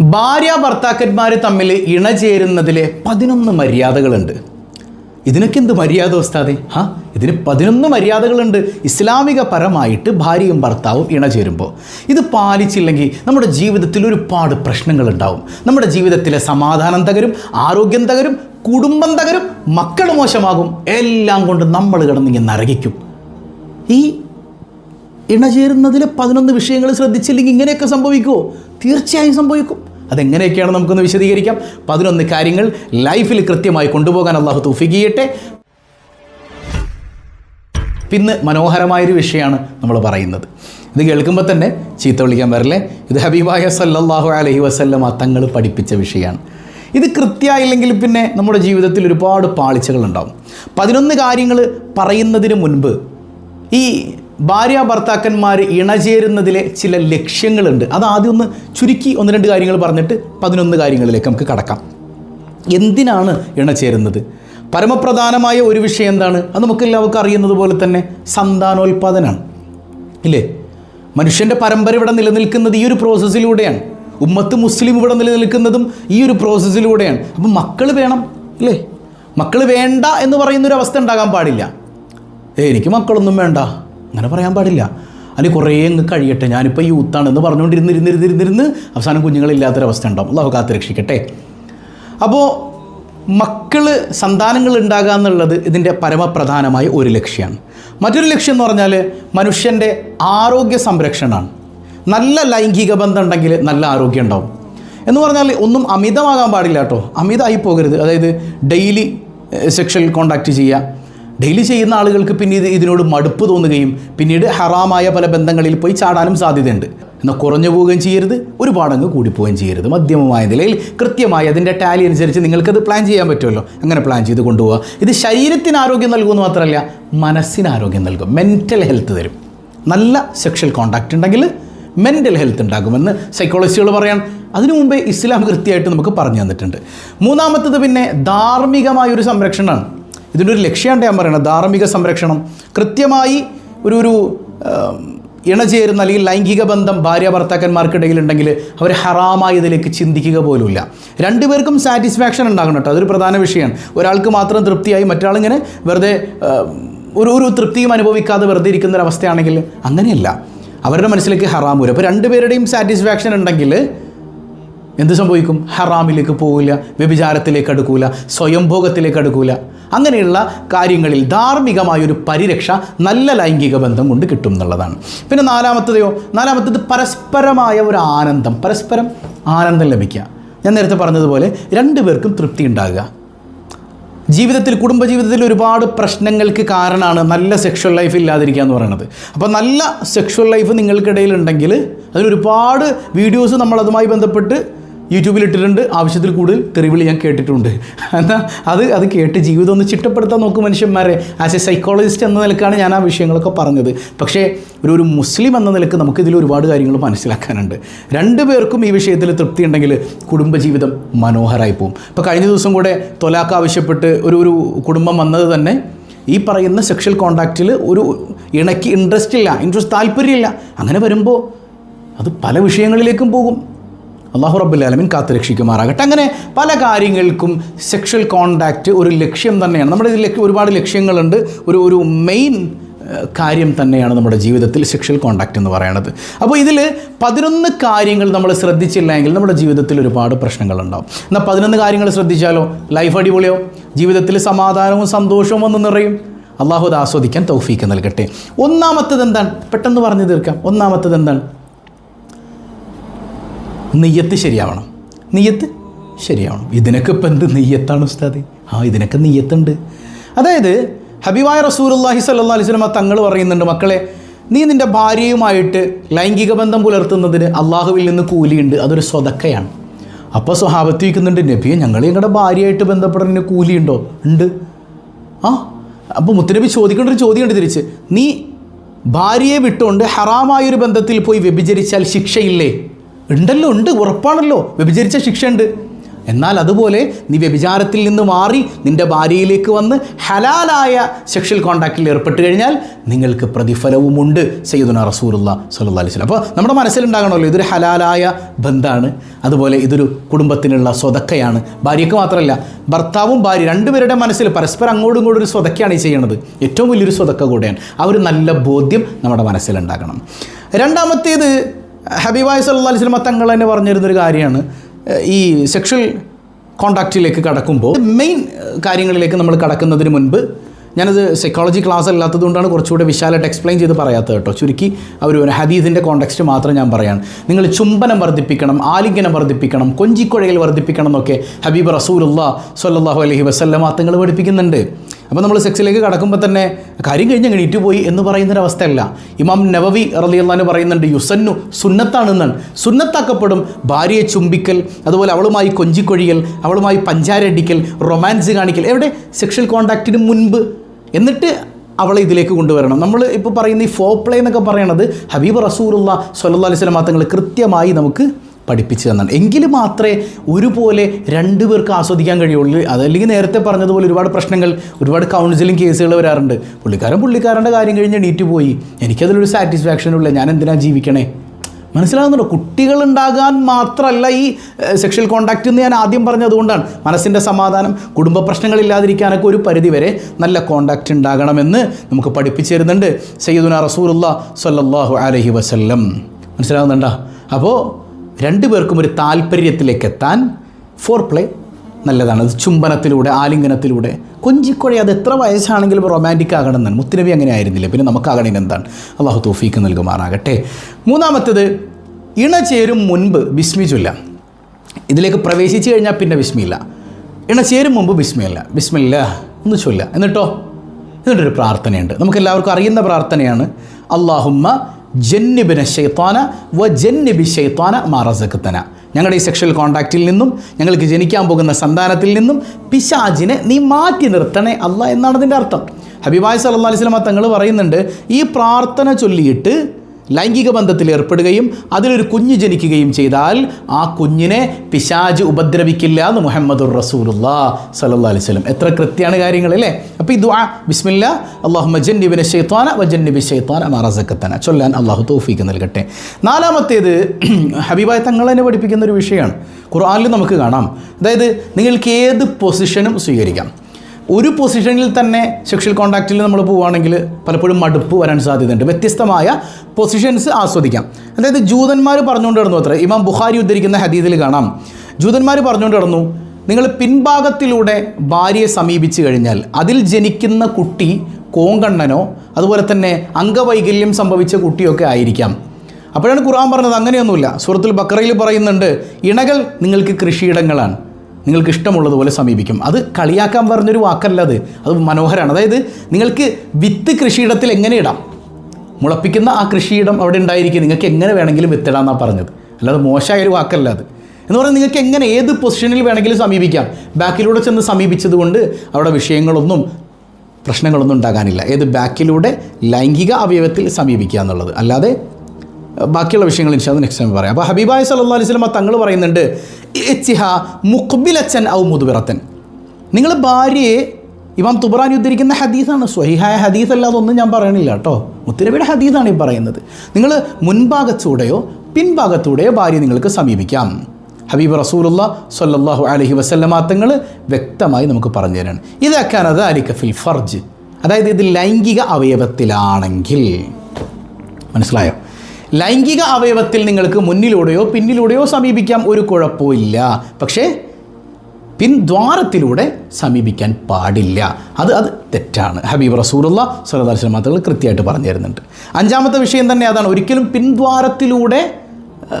ഭാര്യ ഭർത്താക്കന്മാർ തമ്മിൽ ഇണചേരുന്നതിലെ പതിനൊന്ന് മര്യാദകളുണ്ട്. ഇതിനൊക്കെ എന്ത് മര്യാദ ഉസ്താദെ? ഹാ ഇതിന് പതിനൊന്ന് മര്യാദകളുണ്ട്. ഇസ്ലാമിക പരമായിട്ട് ഭാര്യയും ഭർത്താവും ഇണചേരുമ്പോൾ ഇത് പാലിച്ചില്ലെങ്കിൽ നമ്മുടെ ജീവിതത്തിൽ ഒരുപാട് പ്രശ്നങ്ങളുണ്ടാവും. നമ്മുടെ ജീവിതത്തിലെ സമാധാനം തകരും ആരോഗ്യം തകരും കുടുംബം തകരും മക്കൾ മോശമാകും. എല്ലാം കൊണ്ട് നമ്മൾ കിടന്നിങ്ങനെ നരകിക്കും. ഈ ഇണചേരുന്നതിലെ പതിനൊന്ന് വിഷയങ്ങൾ ശ്രദ്ധിച്ചില്ലെങ്കിൽ ഇങ്ങനെയൊക്കെ സംഭവിക്കുമോ തീർച്ചയായും സംഭവിക്കും. അതെങ്ങനെയൊക്കെയാണ് നമുക്കൊന്ന് വിശദീകരിക്കാം. പതിനൊന്ന് കാര്യങ്ങൾ ലൈഫിൽ കൃത്യമായി കൊണ്ടുപോകാൻ അള്ളാഹു തൗഫീഖ് ചെയ്യട്ടെ പിന്നെ മനോഹരമായൊരു വിഷയമാണ് നമ്മൾ പറയുന്നത്. ഇത് കേൾക്കുമ്പോൾ തന്നെ ചീത്ത വിളിക്കാൻ വരില്ലേ? ഇത് ഹബീബായ സല്ലാഹു അലഹി വസല്ലമ തങ്ങൾ പഠിപ്പിച്ച വിഷയമാണ്. ഇത് കൃത്യമായില്ലെങ്കിൽ പിന്നെ നമ്മുടെ ജീവിതത്തിൽ ഒരുപാട് പാളിച്ചകളുണ്ടാവും പതിനൊന്ന് കാര്യങ്ങൾ പറയുന്നതിന് മുൻപ് ഈ ഭാര്യ ഭർത്താക്കന്മാർ ഇണചേരുന്നതിലെ ചില ലക്ഷ്യങ്ങളുണ്ട്. അത് ആദ്യം ഒന്ന് ചുരുക്കി ഒന്ന് രണ്ട് കാര്യങ്ങൾ പറഞ്ഞിട്ട് പതിനൊന്ന് കാര്യങ്ങളിലേക്ക് നമുക്ക് കടക്കാം. എന്തിനാണ് ഇണചേരുന്നത്? പരമപ്രധാനമായ ഒരു വിഷയം എന്താണ്? അത് നമുക്ക് എല്ലാവർക്കും അറിയുന്നത് പോലെ തന്നെ സന്താനോൽപാദനമാണ് ഇല്ലേ? മനുഷ്യന്റെ പരമ്പര ഇവിടെ നിലനിൽക്കുന്നത് ഈ ഒരു പ്രോസസ്സിലൂടെയാണ് ഉമ്മത്ത് മുസ്ലിം ഇവിടെ നിലനിൽക്കുന്നതും ഈ ഒരു പ്രോസസ്സിലൂടെയാണ് അപ്പം മക്കൾ വേണം അല്ലേ മക്കൾ വേണ്ട എന്ന് പറയുന്നൊരു അവസ്ഥ ഉണ്ടാകാൻ പാടില്ല. എനിക്ക് മക്കളൊന്നും വേണ്ട. അങ്ങനെ പറയാൻ പാടില്ല. അല്ലെങ്കിൽ കുറേ അങ്ങ് കഴിയട്ടെ. ഞാനിപ്പോൾ യൂത്താണെന്ന് പറഞ്ഞുകൊണ്ടിരുന്നിരുന്നിരുന്നിരുന്നിരുന്ന് അവസാനം കുഞ്ഞുങ്ങളില്ലാത്തൊരവസ്ഥ ഉണ്ടാവും. അള്ളാഹു കാത്ത് രക്ഷിക്കട്ടെ അപ്പോൾ മക്കൾ സന്താനങ്ങൾ ഉണ്ടാകുക എന്നുള്ളത് ഇതിന്റെ പരമപ്രധാനമായ ഒരു ലക്ഷ്യമാണ് മറ്റൊരു ലക്ഷ്യം എന്ന് പറഞ്ഞാൽ മനുഷ്യന്റെ ആരോഗ്യ സംരക്ഷണമാണ്. നല്ല ലൈംഗിക ബന്ധം ഉണ്ടെങ്കിൽ നല്ല ആരോഗ്യം ഉണ്ടാവും. എന്ന് പറഞ്ഞാൽ ഒന്നും അമിതമാകാൻ പാടില്ല കേട്ടോ. അമിതമായി പോകരുത്. അതായത് ഡെയിലി സെക്ഷൽ കോണ്ടാക്റ്റ് ചെയ്യുക ഡെയിലി ചെയ്യുന്ന ആളുകൾക്ക് പിന്നീട് ഇതിനോട് മടുപ്പ് തോന്നുകയും പിന്നീട് ഹറാമായ പല ബന്ധങ്ങളിൽ പോയി ചാടാനും സാധ്യതയുണ്ട്. എന്നാൽ കുറഞ്ഞു പോവുകയും ചെയ്യരുത് ഒരുപാടങ്ങ് കൂടിപ്പോവുകയും ചെയ്യരുത്. മധ്യമമായ നിലയിൽ കൃത്യമായി അതിന്റെ ടാലി അനുസരിച്ച് നിങ്ങൾക്കത് പ്ലാൻ ചെയ്യാൻ പറ്റുമല്ലോ. അങ്ങനെ പ്ലാൻ ചെയ്ത് കൊണ്ടുപോകുക ഇത് ശരീരത്തിന് ആരോഗ്യം നൽകുമെന്ന് മാത്രമല്ല മനസ്സിന് ആരോഗ്യം നൽകും. മെന്റൽ ഹെൽത്ത് തരും. നല്ല സെക്ഷൽ കോണ്ടാക്റ്റ് ഉണ്ടെങ്കിൽ മെന്റൽ ഹെൽത്ത് ഉണ്ടാകുമെന്ന് സൈക്കോളജിസ്റ്റുകൾ പറയാൻ അതിനു മുമ്പേ ഇസ്ലാം കൃത്യമായിട്ട് നമുക്ക് പറഞ്ഞു തന്നിട്ടുണ്ട്. മൂന്നാമത്തത് പിന്നെ ധാർമ്മികമായൊരു സംരക്ഷണമാണ്. ഇതിന്റെ ഒരു ലക്ഷ്യമാണ് ഞാൻ പറയുന്നത് ധാർമ്മിക സംരക്ഷണം. കൃത്യമായി ഒരു ഒരു ഇണചേരുന്ന അല്ലെങ്കിൽ ലൈംഗിക ബന്ധം ഭാര്യ ഭർത്താക്കന്മാർക്കിടയിൽ ഉണ്ടെങ്കിൽ അവർ ഹറാമായതിലേക്ക് ചിന്തിക്കുക പോലുമില്ല. രണ്ടുപേർക്കും സാറ്റിസ്ഫാക്ഷൻ ഉണ്ടാകണം കേട്ടോ. അതൊരു പ്രധാന വിഷയമാണ്. ഒരാൾക്ക് മാത്രം തൃപ്തിയായി മറ്റാളിങ്ങനെ വെറുതെ ഒരു ഒരു തൃപ്തിയും അനുഭവിക്കാതെ വെറുതെ ഇരിക്കുന്ന ഒരവസ്ഥയാണെങ്കിൽ അങ്ങനെയല്ല. അവരുടെ മനസ്സിലേക്ക് ഹറാം വരും. അപ്പോൾ രണ്ടുപേരുടെയും സാറ്റിസ്ഫാക്ഷൻ ഉണ്ടെങ്കിൽ എന്ത് സംഭവിക്കും? ഹറാമിലേക്ക് പോകില്ല വ്യഭിചാരത്തിലേക്ക് അടുക്കൂല സ്വയംഭോഗത്തിലേക്ക് അടുക്കൂല. അങ്ങനെയുള്ള കാര്യങ്ങളിൽ ധാർമ്മികമായൊരു പരിരക്ഷ നല്ല ലൈംഗിക ബന്ധം കൊണ്ട് കിട്ടും എന്നുള്ളതാണ്. പിന്നെ നാലാമത്തതെയോ നാലാമത്തത് പരസ്പരമായ ഒരു ആനന്ദം. പരസ്പരം ആനന്ദം ലഭിക്കുക. ഞാൻ നേരത്തെ പറഞ്ഞതുപോലെ രണ്ടുപേർക്കും തൃപ്തി ഉണ്ടാകുക. ജീവിതത്തിൽ കുടുംബജീവിതത്തിൽ ഒരുപാട് പ്രശ്നങ്ങൾക്ക് കാരണമാണ് നല്ല സെക്ഷൽ ലൈഫ് ഇല്ലാതിരിക്കുക എന്ന് പറയുന്നത്. അപ്പോൾ നല്ല സെക്ഷൽ ലൈഫ് നിങ്ങൾക്കിടയിൽ ഉണ്ടെങ്കിൽ അതിലൊരുപാട് വീഡിയോസ് നമ്മളതുമായി ബന്ധപ്പെട്ട് യൂട്യൂബിൽ ഇട്ടിട്ടുണ്ട് ആവശ്യത്തിൽ കൂടുതൽ തെറിവിളി ഞാൻ കേട്ടിട്ടുണ്ട്. എന്നാൽ അത് അത് കേട്ട് ജീവിതം ഒന്ന് ചിട്ടപ്പെടുത്താൻ നോക്കും മനുഷ്യന്മാരെ. ആസ് എ സൈക്കോളജിസ്റ്റ് എന്ന നിലക്കാണ് ഞാൻ ആ വിഷയങ്ങളൊക്കെ പറഞ്ഞത്. പക്ഷേ ഒരു ഒരു മുസ്ലിം എന്ന നിലയ്ക്ക് നമുക്കിതിൽ ഒരുപാട് കാര്യങ്ങൾ മനസ്സിലാക്കാനുണ്ട്. രണ്ടു പേർക്കും ഈ വിഷയത്തിൽ തൃപ്തി ഉണ്ടെങ്കിൽ കുടുംബജീവിതം മനോഹരമായി പോകും ഇപ്പോൾ കഴിഞ്ഞ ദിവസം കൂടെ തൊലാക്ക് ആവശ്യപ്പെട്ട് ഒരു ഒരു കുടുംബം വന്നത് തന്നെ ഈ പറയുന്ന സെക്ഷൽ കോണ്ടാക്റ്റിൽ ഒരു ഇണയ്ക്ക് ഇൻട്രസ്റ്റ് ഇല്ല ഇൻട്രസ്റ്റ് താല്പര്യമില്ല. അങ്ങനെ വരുമ്പോൾ അത് പല വിഷയങ്ങളിലേക്കും പോകും. അള്ളാഹു റബ്ബുല്ലാലമിൻ കാത്തു രക്ഷിക്കുമാറാകട്ടെ. അങ്ങനെ പല കാര്യങ്ങൾക്കും സെക്ഷൽ കോണ്ടാക്റ്റ് ഒരു ലക്ഷ്യം തന്നെയാണ്. നമ്മുടെ ഒരുപാട് ലക്ഷ്യങ്ങളുണ്ട്. ഒരു ഒരു മെയിൻ കാര്യം തന്നെയാണ് നമ്മുടെ ജീവിതത്തിൽ സെക്ഷൽ കോണ്ടാക്റ്റ് എന്ന് പറയുന്നത് അപ്പോൾ ഇതിൽ പതിനൊന്ന് കാര്യങ്ങൾ നമ്മൾ ശ്രദ്ധിച്ചില്ല എങ്കിൽ നമ്മുടെ ജീവിതത്തിൽ ഒരുപാട് പ്രശ്നങ്ങളുണ്ടാവും. എന്നാൽ പതിനൊന്ന് കാര്യങ്ങൾ ശ്രദ്ധിച്ചാലോ? ലൈഫ് അടിപൊളിയോ? ജീവിതത്തിൽ സമാധാനവും സന്തോഷവും വന്ന് നിറയും. അള്ളാഹു അത് ആസ്വദിക്കാൻ തൗഫീക്ക് നൽകട്ടെ. ഒന്നാമത്തത് എന്താണ്? പെട്ടെന്ന് പറഞ്ഞു തീർക്കാം. ഒന്നാമത്തത് എന്താണ്? നെയ്യത്ത് ശരിയാവണം. നെയ്യത്ത് ശരിയാവണം. ഇതിനൊക്കെ ഇപ്പം എന്ത് നെയ്യത്താണ് ഉസ്താദ്? ആ ഇതിനൊക്കെ നെയ്യത്തുണ്ട്. അതായത് ഹബീബായ റസൂലുള്ളാഹി സല്ലാ അലൈഹി വസല്ലമ തങ്ങൾ പറയുന്നുണ്ട് മക്കളെ നീ നിന്റെ ഭാര്യയുമായിട്ട് ലൈംഗിക ബന്ധം പുലർത്തുന്നതിന് അള്ളാഹുവിൽ നിന്ന് കൂലിയുണ്ട്. അതൊരു സ്വതക്കയാണ്. അപ്പോൾ സ്വഹാബത്ത് വയ്ക്കുന്നുണ്ട് നബിയെ ഞങ്ങൾ ഞങ്ങളുടെ ഭാര്യയായിട്ട് ബന്ധപ്പെടുന്നതിന് കൂലിയുണ്ടോ? ഉണ്ട്. ആ അപ്പോൾ മുത്തനബി ചോദിക്കേണ്ട ഒരു ചോദ്യമുണ്ട് തിരിച്ച്. നീ ഭാര്യയെ വിട്ടുകൊണ്ട് ഹറാമായൊരു ബന്ധത്തിൽ പോയി വ്യഭിചരിച്ചാൽ ശിക്ഷയില്ലേ? ഉണ്ടല്ലോ ഉണ്ട് ഉറപ്പാണല്ലോ. വ്യഭിചരിച്ച ശിക്ഷ ഉണ്ട് എന്നാൽ അതുപോലെ നീ വ്യഭിചാരത്തിൽ നിന്ന് മാറി നിന്റെ ഭാര്യയിലേക്ക് വന്ന് ഹലാലായ സെക്ഷൽ കോണ്ടാക്റ്റിൽ ഏർപ്പെട്ട് കഴിഞ്ഞാൽ നിങ്ങൾക്ക് പ്രതിഫലവുമുണ്ട് സയ്യിദുന റസൂലുള്ള സല്ലല്ലാഹു അലൈഹി അപ്പോൾ നമ്മുടെ മനസ്സിലുണ്ടാകണമല്ലോ ഇതൊരു ഹലാലായ ബന്ധമാണ് അതുപോലെ ഇതൊരു കുടുംബത്തിനുള്ള സ്വതക്കയാണ്. ഭാര്യയ്ക്ക് മാത്രമല്ല ഭർത്താവും ഭാര്യ രണ്ടുപേരുടെ മനസ്സിൽ പരസ്പരം അങ്ങോട്ടും ഇങ്ങോട്ടും ഒരു സ്വതക്കയാണ് ഈ ചെയ്യുന്നത് ഏറ്റവും വലിയൊരു സ്വതക്ക കൂടെയാണ്. ആ ഒരു നല്ല ബോധ്യം നമ്മുടെ മനസ്സിലുണ്ടാകണം. രണ്ടാമത്തേത് ഹബീബായ് സല്ലല്ലാഹു അലൈഹി വസല്ലം തങ്ങൾ തന്നെ പറഞ്ഞിരുന്നൊരു കാര്യമാണ്. ഈ സെക്ഷൽ കോണ്ടാക്റ്റിലേക്ക് കടക്കുമ്പോൾ മെയിൻ കാര്യങ്ങളിലേക്ക് നമ്മൾ കടക്കുന്നതിന് മുൻപ് ഞാനത് സൈക്കോളജി ക്ലാസ് അല്ലാത്തതുകൊണ്ടാണ് കുറച്ചുകൂടെ വിശാലമായിട്ട് എക്സ്പ്ലെയിൻ ചെയ്ത് പറയാത്തത് കേട്ടോ. ചുരുക്കി അവർ ഒരു ഹദീസിന്റെ കോണ്ടെക്സ്റ്റ് മാത്രം ഞാൻ പറയാണ്. നിങ്ങൾ ചുംബനം വർദ്ധിപ്പിക്കണം ആലിംഗനം വർദ്ധിപ്പിക്കണം കൊഞ്ചിക്കുഴയിൽ വർദ്ധിപ്പിക്കണം എന്നൊക്കെ ഹബീബ് റസൂലുള്ള സല്ലല്ലാഹു അലൈഹി വസ്ല്ലാം തങ്ങൾ പഠിപ്പിക്കുന്നുണ്ട്. അപ്പോൾ നമ്മൾ സെക്സിലേക്ക് കടക്കുമ്പോൾ തന്നെ കാര്യം കഴിഞ്ഞ് അങ്ങനെ പോയി എന്ന് പറയുന്നൊരവസ്ഥയല്ല. ഇമാം നവവി റളിയല്ലാഹു പറയുന്നുണ്ട് യുസന്നു സുന്നത്താണെന്നാണ് സുന്നത്താക്കപ്പെടും ഭാര്യയെ ചുംബിക്കൽ അതുപോലെ അവളുമായി കൊഞ്ചിക്കൊഴിയൽ അവളുമായി പഞ്ചാരടിക്കൽ റൊമാൻസ് കാണിക്കൽ. എവിടെ? സെക്ഷൽ കോണ്ടാക്റ്റിന് മുൻപ്. എന്നിട്ട് അവളെ ഇതിലേക്ക് കൊണ്ടുവരണം. നമ്മൾ ഇപ്പോൾ പറയുന്ന ഈ ഫോപ്ലേ എന്നൊക്കെ പറയണത് ഹബീബ് റസൂറുള്ള സൊല്ലാ അലൈഹി വസല്ലം തങ്ങൾ കൃത്യമായി നമുക്ക് പഠിപ്പിച്ചു തന്നാണ്. എങ്കിൽ മാത്രമേ ഒരുപോലെ രണ്ടുപേർക്ക് ആസ്വദിക്കാൻ കഴിയുള്ളൂ. അതല്ലെങ്കിൽ നേരത്തെ പറഞ്ഞതുപോലെ ഒരുപാട് പ്രശ്നങ്ങൾ ഒരുപാട് കൗൺസിലിംഗ് കേസുകൾ വരാറുണ്ട്. പുള്ളിക്കാരൻ പുള്ളിക്കാരന്റെ കാര്യം കഴിഞ്ഞ് എണീറ്റ് പോയി. എനിക്കതിലൊരു സാറ്റിസ്ഫാക്ഷൻ ഇല്ല. ഞാൻ എന്തിനാണ് ജീവിക്കണേ? മനസ്സിലാകുന്നുണ്ടോ കുട്ടികളുണ്ടാകാൻ മാത്രമല്ല ഈ സെക്ഷൽ കോണ്ടാക്റ്റ് എന്ന് ഞാൻ ആദ്യം പറഞ്ഞതുകൊണ്ടാണ്. മനസ്സിന്റെ സമാധാനം കുടുംബ പ്രശ്നങ്ങളില്ലാതിരിക്കാനൊക്കെ ഒരു പരിധിവരെ നല്ല കോണ്ടാക്റ്റ് ഉണ്ടാകണമെന്ന് നമുക്ക് പഠിപ്പിച്ചു തരുന്നുണ്ട്. സയ്യിദുന റസൂലുള്ള സല്ലാഹു അലഹി വസല്ലം. മനസ്സിലാകുന്നുണ്ടോ അപ്പോൾ രണ്ടുപേർക്കും ഒരു താല്പര്യത്തിലേക്ക് എത്താൻ ഫോർ പ്ലേ നല്ലതാണ്. അത് ചുംബനത്തിലൂടെ ആലിംഗനത്തിലൂടെ. കൊഞ്ചിക്കുഴ അത് എത്ര വയസ്സാണെങ്കിലും റൊമാന്റിക് ആകണം എന്നാണ് മുത്തുനബി അങ്ങനെ ആയിരുന്നില്ല? പിന്നെ നമുക്കാകണമെങ്കിൽ എന്താണ്? അള്ളാഹു തോഫീക്ക് നൽകുമാറാകട്ടെ. മൂന്നാമത്തേത് ഇണചേരും മുൻപ് ബിസ്മി ചൊല്ലാം ഇതിലേക്ക് പ്രവേശിച്ചു കഴിഞ്ഞാൽ പിന്നെ ബിസ്മിയില്ല ഇണചേരും മുമ്പ് ബിസ്മിയല്ല ബിസ്മില്ല. ഒന്ന് ചൊല്ല. എന്നിട്ടോ? എന്നിട്ടൊരു പ്രാർത്ഥനയുണ്ട്. നമുക്കെല്ലാവർക്കും അറിയുന്ന പ്രാർത്ഥനയാണ്. അള്ളാഹുമ്മ ജന്നിബിന ഷെയ്ത്താന വ ജന്നിബി ഷെയ്ത്താന മാറസക്കത്തന ഞങ്ങളുടെ ഈ സെക്ഷൽ കോണ്ടാക്റ്റിൽ നിന്നും ഞങ്ങൾക്ക് ജനിക്കാൻ പോകുന്ന സന്താനത്തിൽ നിന്നും പിശാജിനെ നീ മാറ്റി നിർത്തണേ അല്ല എന്നാണ് അതിന്റെ അർത്ഥം. ഹബീബായ് സല്ലാ അലൈഹി സ്വലമ തങ്ങൾ പറയുന്നുണ്ട് ഈ പ്രാർത്ഥന ചൊല്ലിയിട്ട് ലൈംഗിക ബന്ധത്തിൽ ഏർപ്പെടുകയും അതിലൊരു കുഞ്ഞ് ജനിക്കുകയും ചെയ്താൽ ആ കുഞ്ഞിനെ പിശാജ് ഉപദ്രവിക്കില്ല എന്ന് മുഹമ്മദുർ റസൂലുള്ള സലഹ് അലൈഹി സ്വലം എത്ര കൃത്യമാണ് കാര്യങ്ങൾ അല്ലേ? അപ്പോൾ ഈ ദുആ ബിസ്മില്ല അള്ളാഹു മജന്നിബിനെ ഷെയ്ത്താന വജന്നിബി ഷെയ്ത്താന മറസക്കത്തന ചൊല്ലാൻ അള്ളാഹു തോഫീക്ക് നൽകട്ടെ. നാലാമത്തേത് ഹബീബായ തങ്ങൾ തന്നെ പഠിപ്പിക്കുന്ന ഒരു വിഷയമാണ്. ഖുർആാനിൽ നമുക്ക് കാണാം. അതായത് നിങ്ങൾക്ക് ഏത് പൊസിഷനും സ്വീകരിക്കാം. ഒരു പൊസിഷനിൽ തന്നെ സെക്ഷൽ കോണ്ടാക്റ്റിൽ നമ്മൾ പോവുകയാണെങ്കിൽ പലപ്പോഴും മടുപ്പ് വരാൻ സാധ്യതയുണ്ട്. വ്യത്യസ്തമായ പൊസിഷൻസ് ആസ്വദിക്കാം. അതായത് ജൂതന്മാർ പറഞ്ഞുകൊണ്ട് കിടന്നു അത്ര. ഇമാം ബുഹാരി ഉദ്ധരിക്കുന്ന ഹദീദിൽ കാണാം. ജൂതന്മാർ പറഞ്ഞുകൊണ്ട് കിടന്നു നിങ്ങൾ പിൻഭാഗത്തിലൂടെ ഭാര്യയെ സമീപിച്ചു കഴിഞ്ഞാൽ അതിൽ ജനിക്കുന്ന കുട്ടി കോങ്കണ്ണനോ അതുപോലെ തന്നെ അംഗവൈകല്യം സംഭവിച്ച കുട്ടിയൊക്കെ ആയിരിക്കാം. അപ്പോഴാണ് ഖുർആൻ പറഞ്ഞത്. അങ്ങനെയൊന്നുമില്ല. സുഹൃത്തുൽ ബക്കറയിൽ പറയുന്നുണ്ട് ഇണകൾ നിങ്ങൾക്ക് കൃഷിയിടങ്ങളാണ്. നിങ്ങൾക്ക് ഇഷ്ടമുള്ളതുപോലെ സമീപിക്കും. അത് കളിയാക്കാൻ പറഞ്ഞൊരു വാക്കല്ല അത്. അത് മനോഹരമാണ് അതായത് നിങ്ങൾക്ക് വിത്ത് കൃഷിയിടത്തിൽ എങ്ങനെ ഇടാം? മുളപ്പിക്കുന്ന ആ കൃഷിയിടം അവിടെ ഉണ്ടായിരിക്കും. നിങ്ങൾക്ക് എങ്ങനെ വേണമെങ്കിലും വിത്തിടാമെന്നാണ് പറഞ്ഞത്. അല്ലാതെ മോശമായ ഒരു വാക്കല്ല അത്. എന്ന് പറഞ്ഞാൽ നിങ്ങൾക്ക് എങ്ങനെ ഏത് പൊസിഷനിൽ വേണമെങ്കിലും സമീപിക്കാം. ബാക്കിലൂടെ ചെന്ന് സമീപിച്ചതുകൊണ്ട് അവിടെ വിഷയങ്ങളൊന്നും പ്രശ്നങ്ങളൊന്നും ഉണ്ടാകാനില്ല. ഏത് ബാക്കിലൂടെ ലൈംഗിക അവയവത്തിൽ സമീപിക്കുക എന്നുള്ളത്. അല്ലാതെ ബാക്കിയുള്ള വിഷയങ്ങൾ ഇൻഷാദ് നെക്സ്റ്റ് ടൈം പറയാം. അപ്പോൾ ഹബീബായ സല്ലാ അലൈഹി സ്വലമ തങ്ങൾ പറയുന്നുണ്ട് എച്ചിഹ മുഖ്ബിലച്ചൻ ഔ മുതുബിറത്തൻ നിങ്ങൾ ഭാര്യയെ ഇമാം തുബറാൻ ഉദ്ധരിക്കുന്ന ഹദീസാണ് സ്വഹിഹായ ഹദീസ് അല്ലാതെ ഒന്നും ഞാൻ പറയണില്ല കേട്ടോ. മുത്തുനബിയുടെ ഹദീസാണ് ഈ പറയുന്നത്. നിങ്ങൾ മുൻഭാഗത്തൂടെയോ പിൻഭാഗത്തൂടെയോ ഭാര്യ നിങ്ങൾക്ക് സമീപിക്കാം. ഹബീബ് റസൂലുള്ള സല്ലല്ലാഹു അലഹി വസല്ലമ തങ്ങൾ വ്യക്തമായി നമുക്ക് പറഞ്ഞു തരാണ്. ഇതാക്കാൻ അത് അലിക്ക ഫിൽ ഫർജ്. അതായത് ഇത് ലൈംഗിക അവയവത്തിലാണെങ്കിൽ. മനസ്സിലായോ? ലൈംഗിക അവയവത്തിൽ നിങ്ങൾക്ക് മുന്നിലൂടെയോ പിന്നിലൂടെയോ സമീപിക്കാം ഒരു കുഴപ്പമില്ല പക്ഷേ പിൻദ്വാരത്തിലൂടെ സമീപിക്കാൻ പാടില്ല. അത് അത് തെറ്റാണ്. ഹബീബ് റസൂറുള്ള സലഹ് മാത്രങ്ങൾ കൃത്യമായിട്ട് പറഞ്ഞു തരുന്നുണ്ട്. അഞ്ചാമത്തെ വിഷയം തന്നെ അതാണ്. ഒരിക്കലും പിൻദ്വാരത്തിലൂടെ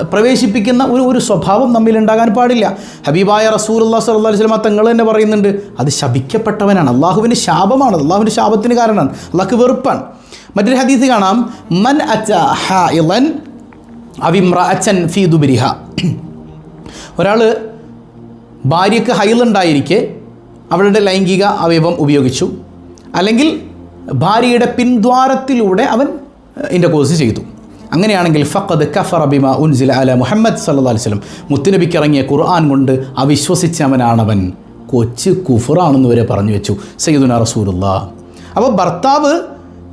പ്രവേശിപ്പിക്കുന്ന ഒരു ഒരു സ്വഭാവം നമ്മിൽ ഉണ്ടാകാൻ പാടില്ല. ഹബീബായ റസൂലുള്ള അലൈഹി വസല്ലം തങ്ങൾ തന്നെ പറയുന്നുണ്ട് അത് ശപിക്കപ്പെട്ടവനാണ്. അള്ളാഹുവിന്റെ ശാപമാണ്. അള്ളാഹുവിന്റെ ശാപത്തിന് കാരണമാണ്. അള്ളാഹ്ക്ക് വെറുപ്പാണ്. മറ്റൊരു ഹദീസ് കാണാം. മൻ അച്ച ഹലൻ അവിമ്ര അച്ഛൻ ഫി ദുബരിഹ. ഒരാൾ ഭാര്യയ്ക്ക് ഹൈലുണ്ടായിരിക്കെ അവളുടെ ലൈംഗിക അവയവം ഉപയോഗിച്ചു. അല്ലെങ്കിൽ ഭാര്യയുടെ പിൻദ്വാരത്തിലൂടെ അവൻ ഇന്റർകോഴ്സ് ചെയ്തു. അങ്ങനെയാണെങ്കിൽ ഫഖദ് കഫറ അബിമ ഉൻസില അല മുഹമ്മദ് അലൈഹി വസല്ലം. മുത്തുനബിക്ക് ഇറങ്ങിയ ഖുർആൻ കൊണ്ട് അവിശ്വസിച്ചവനാണവൻ. കൊച്ചു കുഫറാണെന്ന് വരെ പറഞ്ഞു വെച്ചു. സയ്യിദുന റസൂലുള്ള. അപ്പോൾ ഭർത്താവ്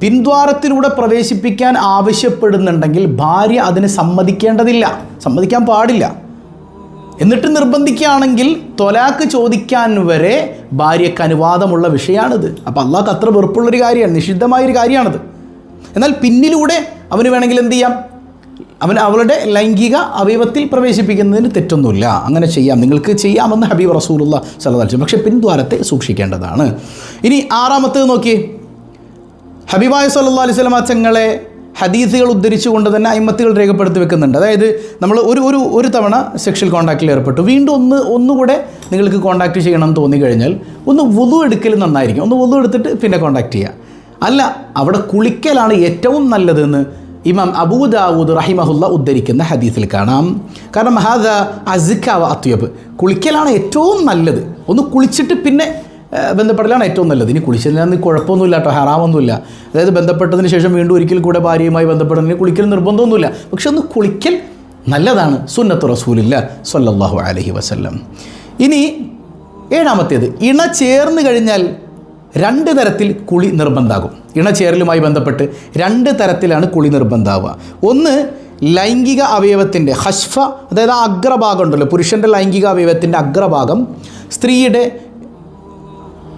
പിൻദ്വാരത്തിലൂടെ പ്രവേശിപ്പിക്കാൻ ആവശ്യപ്പെടുന്നുണ്ടെങ്കിൽ ഭാര്യ അതിന് സമ്മതിക്കേണ്ടതില്ല. സമ്മതിക്കാൻ പാടില്ല. എന്നിട്ട് നിർബന്ധിക്കുകയാണെങ്കിൽ തൊലാക്ക് ചോദിക്കാൻ വരെ ഭാര്യയ്ക്ക് അനുവാദമുള്ള വിഷയമാണിത് അപ്പോൾ അള്ളാഹ് അത്ര വെറുപ്പുള്ളൊരു കാര്യമാണ് നിഷിദ്ധമായൊരു കാര്യമാണിത്. എന്നാൽ പിന്നിലൂടെ അവന് വേണമെങ്കിൽ എന്ത് ചെയ്യാം? അവൻ അവളുടെ ലൈംഗിക അവയവത്തിൽ പ്രവേശിപ്പിക്കുന്നതിന് തെറ്റൊന്നുമില്ല. അങ്ങനെ ചെയ്യാം. നിങ്ങൾക്ക് ചെയ്യാമെന്ന് ഹബീബ് റസൂലുള്ള സലഹ് പക്ഷേ പിൻദ്വാരത്തെ സൂക്ഷിക്കേണ്ടതാണ്. ഇനി ആറാമത്തേത് നോക്കിയേ. ഹബീബായ സല്ലാ അലൈഹി സ്വലം തങ്ങളെ ഹദീസുകൾ ഉദ്ധരിച്ചുകൊണ്ട് തന്നെ അയിമത്തുകൾ രേഖപ്പെടുത്തി വെക്കുന്നുണ്ട്. അതായത് നമ്മൾ ഒരു ഒരു ഒരു തവണ സെക്ഷൽ കോൺടാക്റ്റിൽ ഏർപ്പെട്ടു. വീണ്ടും ഒന്ന് ഒന്നുകൂടെ നിങ്ങൾക്ക് കോൺടാക്റ്റ് ചെയ്യണം തോന്നി കഴിഞ്ഞാൽ ഒന്ന് വുതു എടുക്കൽ നന്നായിരിക്കും. ഒന്ന് വുതു എടുത്തിട്ട് പിന്നെ കോൺടാക്റ്റ് ചെയ്യുക അല്ല അവിടെ കുളിക്കലാണ് ഏറ്റവും നല്ലതെന്ന് ഇമാം അബൂദാവൂദ് റഹിമഹുല്ല ഉദ്ധരിക്കുന്ന ഹദീസിൽ കാണാം. കാരണം ഹാദ അസിഖാവ അത്യബ് കുളിക്കലാണ് ഏറ്റവും നല്ലത്. ഒന്ന് കുളിച്ചിട്ട് പിന്നെ ബന്ധപ്പെടലാണ് ഏറ്റവും നല്ലത്. ഇനി കുളിച്ചതിന് കുഴപ്പമൊന്നുമില്ല കേട്ടോ ഹറാമൊന്നുമില്ല. അതായത് ബന്ധപ്പെട്ടതിന് ശേഷം വീണ്ടും ഒരിക്കൽ കൂടെ ഭാര്യയുമായി ബന്ധപ്പെടുന്നതിന് കുളിക്കൽ നിർബന്ധമൊന്നുമില്ല. പക്ഷെ ഒന്ന് കുളിക്കൽ നല്ലതാണ്. സുന്നത്ത് റസൂലില്ല സല്ലാഹു അലഹി വസല്ലം. ഇനി ഏഴാമത്തേത് ഇണ ചേർന്ന് കഴിഞ്ഞാൽ രണ്ട് തരത്തിൽ കുളി നിർബന്ധമാകും ഇണചേരലുമായി ബന്ധപ്പെട്ട് രണ്ട് തരത്തിലാണ് കുളി നിർബന്ധമാവുക ഒന്ന് ലൈംഗിക അവയവത്തിന്റെ ഹഷ്ഫ അതായത് ആ അഗ്രഭാഗം ഉണ്ടല്ലോ പുരുഷന്റെ ലൈംഗിക അവയവത്തിന്റെ അഗ്രഭാഗം സ്ത്രീയുടെ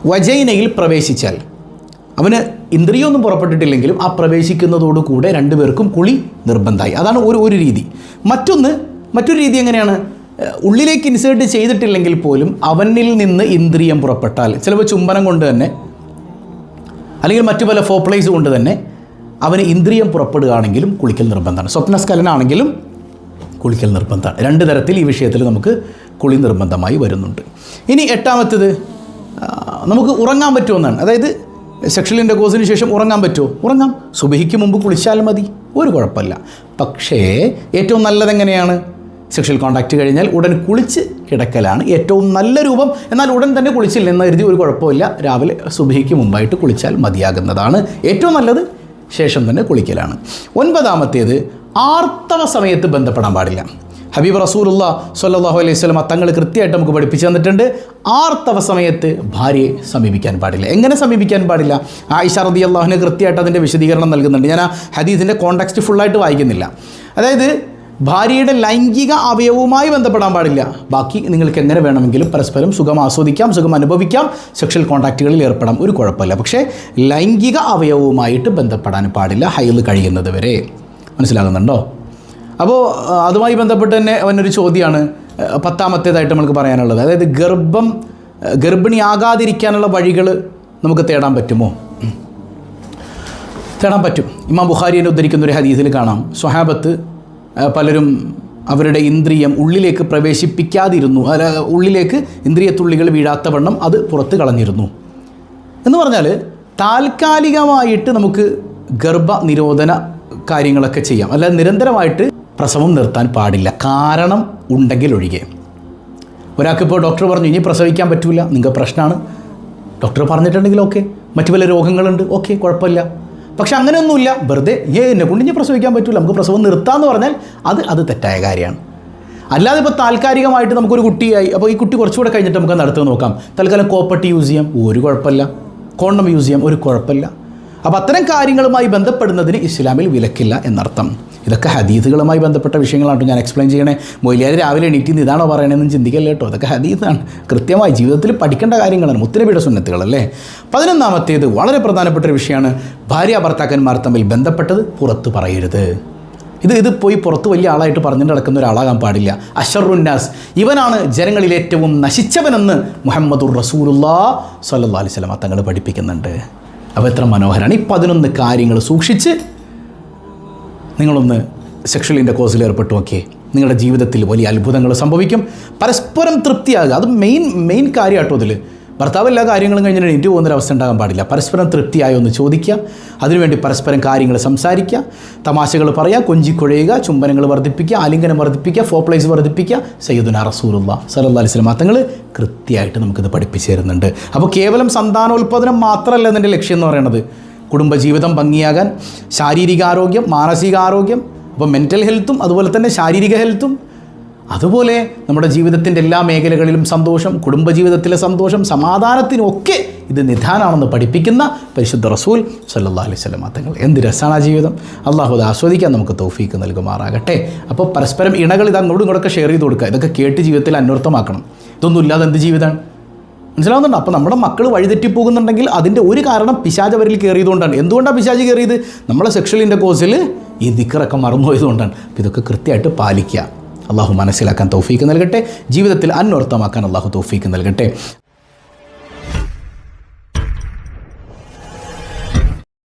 വജൈനയിൽ പ്രവേശിച്ചാൽ. അവന് ഇന്ദ്രിയൊന്നും പുറപ്പെട്ടിട്ടില്ലെങ്കിലും ആ പ്രവേശിക്കുന്നതോടുകൂടെ രണ്ടുപേർക്കും കുളി നിർബന്ധമായി. അതാണ് ഒരു ഒരു രീതി. മറ്റൊന്ന് മറ്റൊരു രീതി എങ്ങനെയാണ്? ഉള്ളിലേക്ക് ഇൻസേർട്ട് ചെയ്തിട്ടില്ലെങ്കിൽ പോലും അവനിൽ നിന്ന് ഇന്ദ്രിയം പുറപ്പെട്ടാൽ ചിലപ്പോൾ ചുംബനം കൊണ്ട് തന്നെ അല്ലെങ്കിൽ മറ്റു പല ഫോപ്ലൈസ് കൊണ്ട് തന്നെ അവന് ഇന്ദ്രിയം പുറപ്പെടുകയാണെങ്കിലും കുളിക്കൽ നിർബന്ധമാണ്. സ്വപ്നസ്കലനാണെങ്കിലും കുളിക്കൽ നിർബന്ധമാണ്. രണ്ട് തരത്തിൽ ഈ വിഷയത്തിൽ നമുക്ക് കുളി നിർബന്ധമായി വരുന്നുണ്ട്. ഇനി എട്ടാമത്തേത് നമുക്ക് ഉറങ്ങാൻ പറ്റുമെന്നാണ്. അതായത് സെക്ഷൽ ഇന്റർകോഴ്സിന് ശേഷം ഉറങ്ങാൻ പറ്റുമോ? ഉറങ്ങാം. സുബഹിക്ക് മുമ്പ് കുളിച്ചാൽ മതി. ഒരു കുഴപ്പമില്ല. പക്ഷേ ഏറ്റവും നല്ലതെങ്ങനെയാണ് സെക്ഷൽ കോൺടാക്റ്റ് കഴിഞ്ഞാൽ ഉടൻ കുളിച്ച് കിടക്കലാണ് ഏറ്റവും നല്ല രൂപം. എന്നാൽ ഉടൻ തന്നെ കുളിച്ചില്ല എന്ന് കരുതി ഒരു കുഴപ്പമില്ല. രാവിലെ സുബഹിക്ക് മുമ്പായിട്ട് കുളിച്ചാൽ മതിയാകുന്നതാണ് ഏറ്റവും നല്ലത്. ശേഷം തന്നെ കുളിക്കലാണ്. ഒൻപതാമത്തേത് ആർത്തവ സമയത്ത് ബന്ധപ്പെടാൻ പാടില്ല. ഹബീബ് റസൂലുള്ള സല്ലാഹു അലൈഹി സ്വലമ തങ്ങൾ കൃത്യമായിട്ട് നമുക്ക് പഠിപ്പിച്ചു തന്നിട്ടുണ്ട്. ആർത്തവ സമയത്ത് ഭാര്യയെ സമീപിക്കാൻ പാടില്ല. എങ്ങനെ സമീപിക്കാൻ പാടില്ല? ആയിഷ റതി അള്ളാഹുവിന് കൃത്യമായിട്ട് അതിന്റെ വിശദീകരണം നൽകുന്നുണ്ട്. ഞാൻ ആ ഹദീസിന്റെ കോണ്ടാക്സ്റ്റ് ഫുള്ളായിട്ട് വായിക്കുന്നില്ല. അതായത് ഭാര്യയുടെ ലൈംഗിക അവയവുമായി ബന്ധപ്പെടാൻ പാടില്ല. ബാക്കി നിങ്ങൾക്ക് എങ്ങനെ വേണമെങ്കിലും പരസ്പരം സുഖം ആസ്വദിക്കാം സുഖം അനുഭവിക്കാം സെക്ഷൽ കോൺടാക്റ്റുകളിൽ ഏർപ്പെടാം. ഒരു കുഴപ്പമില്ല. പക്ഷേ ലൈംഗിക അവയവവുമായിട്ട് ബന്ധപ്പെടാൻ പാടില്ല ഹൈൽ കഴിയുന്നത് വരെ. മനസ്സിലാകുന്നുണ്ടോ? അപ്പോൾ അതുമായി ബന്ധപ്പെട്ട് തന്നെ അവനൊരു ചോദ്യമാണ് പത്താമത്തേതായിട്ട് നമുക്ക് പറയാനുള്ളത്. അതായത് ഗർഭം ഗർഭിണിയാകാതിരിക്കാനുള്ള വഴികൾ നമുക്ക് തേടാൻ പറ്റുമോ? തേടാൻ പറ്റും. ഇമാം ബുഖാരിയെ ഉദ്ധരിക്കുന്ന ഒരു ഹദീസിൽ കാണാം. സ്വഹാബത്ത് പലരും അവരുടെ ഇന്ദ്രിയം ഉള്ളിലേക്ക് പ്രവേശിപ്പിക്കാതിരുന്നു. അല്ല ഉള്ളിലേക്ക് ഇന്ദ്രിയത്തുള്ളികൾ വീഴാത്ത വണ്ണം അത് പുറത്ത് കളഞ്ഞിരുന്നു. എന്ന് പറഞ്ഞാൽ താൽക്കാലികമായിട്ട് നമുക്ക് ഗർഭ നിരോധന കാര്യങ്ങളൊക്കെ ചെയ്യാം. അല്ലാതെ നിരന്തരമായിട്ട് പ്രസവം നിർത്താൻ പാടില്ല. കാരണം ഉണ്ടെങ്കിൽ ഒഴികെ. ഒരാൾക്കിപ്പോൾ ഡോക്ടർ പറഞ്ഞു ഇനി പ്രസവിക്കാൻ പറ്റില്ല നിങ്ങൾക്ക് പ്രശ്നമാണ് ഡോക്ടർ പറഞ്ഞിട്ടുണ്ടെങ്കിൽ ഓക്കെ മറ്റു പല രോഗങ്ങളുണ്ട്. ഓക്കെ കുഴപ്പമില്ല. പക്ഷെ അങ്ങനെയൊന്നുമില്ല. വെറുതെ ഏ എന്നെ കൊണ്ട് ഇനി പ്രസവിക്കാൻ പറ്റില്ല നമുക്ക് പ്രസവം നിർത്താമെന്ന് പറഞ്ഞാൽ അത് അത് തെറ്റായ കാര്യമാണ്. അല്ലാതെ ഇപ്പോൾ താൽക്കാലികമായിട്ട് നമുക്കൊരു കുട്ടിയായി അപ്പോൾ ഈ കുട്ടി കുറച്ചുകൂടെ കഴിഞ്ഞിട്ട് നമുക്ക് നടത്തുക നോക്കാം. തൽക്കാലം കോപ്പട്ടി യൂസ് ചെയ്യാം. ഒരു കുഴപ്പമില്ല. കോണ്ടം യൂസ് ചെയ്യാം. ഒരു കുഴപ്പമില്ല. അപ്പോൾ അത്തരം കാര്യങ്ങളുമായി ബന്ധപ്പെടുന്നതിന് ഇസ്ലാമിൽ വിലക്കില്ല എന്നർത്ഥം. ഇതൊക്കെ ഹദീസുകളുമായി ബന്ധപ്പെട്ട വിഷയങ്ങളാണ് ഞാൻ എക്സ്പ്ലെയിൻ ചെയ്യണേ. മൊയിലിയാർ രാവിലെ എണീറ്റിന്ന് ഇതാണോ പറയണതെന്ന് ചിന്തിക്കല്ലേ കേട്ടോ. അതൊക്കെ ഹദീസാണ്. കൃത്യമായി ജീവിതത്തിൽ പഠിക്കേണ്ട കാര്യങ്ങളാണ്. മുത്തരബിയുടെ സുന്നത്തുകളല്ലേ? പതിനൊന്നാമത്തേത് വളരെ പ്രധാനപ്പെട്ട ഒരു വിഷയമാണ്. ഭാര്യ ഭർത്താക്കന്മാർ തമ്മിൽ ബന്ധപ്പെട്ടത് പുറത്തു പറയരുത്. ഇത് ഇത് പോയി പുറത്ത് വലിയ ആളായിട്ട് പറഞ്ഞിട്ട് നടക്കുന്ന ഒരാളാകാൻ പാടില്ല. അഷറുന്നാസ് ഇവനാണ് ജനങ്ങളിൽ ഏറ്റവും നശിച്ചവനെന്ന് മുഹമ്മദുർ റസൂലുല്ലാ സല്ലാ അലൈഹി തങ്ങൾ പഠിപ്പിക്കുന്നുണ്ട്. അപ്പോൾ എത്ര മനോഹരമാണ് ഈ പതിനൊന്ന് കാര്യങ്ങൾ സൂക്ഷിച്ച് നിങ്ങളൊന്ന് സെക്ഷൽ ഇന്റർകോഴ്സിൽ ഏർപ്പെട്ടു നോക്കിയേ. നിങ്ങളുടെ ജീവിതത്തിൽ വലിയ അത്ഭുതങ്ങൾ സംഭവിക്കും. പരസ്പരം തൃപ്തിയാകുക. അത് മെയിൻ മെയിൻ കാര്യമാട്ടോ ഇതിൽ ഭർത്താവ് എല്ലാ കാര്യങ്ങളും കഴിഞ്ഞിട്ട് എനിക്ക് പോകുന്നൊരവസ്ഥ ഉണ്ടാകാൻ പാടില്ല. പരസ്പരം തൃപ്തിയായോ ഒന്ന് ചോദിക്കുക. അതിനുവേണ്ടി പരസ്പരം കാര്യങ്ങൾ സംസാരിക്കുക. തമാശകൾ പറയുക. കൊഞ്ചിക്കുഴയുക ചുംബനങ്ങൾ വർദ്ധിപ്പിക്കുക. ആലിംഗനം വർദ്ധിപ്പിക്കുക. ഫോപ്ലൈസ് വർദ്ധിപ്പിക്കുക. സയ്യിദുന റസൂലുള്ള സലല്ലാ അലൈഹി വസല്ലം. തങ്ങൾ കൃത്യമായിട്ട് നമുക്കിത് പഠിപ്പിച്ചു തരുന്നുണ്ട്. അപ്പോൾ കേവലം സന്താനോൽപാദനം മാത്രമല്ല എന്റെ ലക്ഷ്യം എന്ന് പറയുന്നത് കുടുംബജീവിതം ഭംഗിയാകാൻ ശാരീരികാരോഗ്യം മാനസികാരോഗ്യം അപ്പോൾ മെന്റൽ ഹെൽത്തും അതുപോലെ തന്നെ ശാരീരിക ഹെൽത്തും അതുപോലെ നമ്മുടെ ജീവിതത്തിന്റെ എല്ലാ മേഖലകളിലും സന്തോഷം കുടുംബജീവിതത്തിലെ സന്തോഷം സമാധാനത്തിനൊക്കെ ഇത് നിധാനാണെന്ന് പഠിപ്പിക്കുന്ന പരിശുദ്ധ റസൂൽ സല്ലാ അലൈഹി സ്വലം തങ്ങൾ എന്ത് രസമാണ് ആ ജീവിതം. അള്ളാഹു അത് ആസ്വദിക്കാൻ നമുക്ക് തൗഫീക്ക് നൽകുമാറാകട്ടെ. അപ്പോൾ പരസ്പരം ഇണകൾ ഇത് അങ്ങോട്ടും ഇങ്ങോട്ടൊക്കെ ഷെയർ ചെയ്ത് കൊടുക്കുക. ഇതൊക്കെ കേട്ട് ജീവിതത്തിൽ അന്വർത്ഥമാക്കണം. ഇതൊന്നുമില്ലാതെ എന്ത് ജീവിതമാണ്? മനസ്സിലാവുന്നുണ്ട്? അപ്പോൾ നമ്മുടെ മക്കൾ വഴിതെറ്റി പോകുന്നുണ്ടെങ്കിൽ അതിന്റെ ഒരു കാരണം പിശാജ് അവരിൽ കയറിയതുകൊണ്ടാണ്. എന്തുകൊണ്ടാണ് പിശാജ് കയറിയത്? നമ്മളെ സെക്ഷലിന്റെ കോഴ്സിൽ ഈ ദിക്കറൊക്കെ മറന്നുപോയതുകൊണ്ടാണ്. അപ്പോൾ ഇതൊക്കെ കൃത്യമായിട്ട് പാലിക്കുക. അള്ളാഹു മനസ്സിലാക്കാൻ തൗഫീക്ക് നൽകട്ടെ. ജീവിതത്തിൽ അന്വർത്ഥമാക്കാൻ അള്ളാഹു തൗഫീക്ക് നൽകട്ടെ.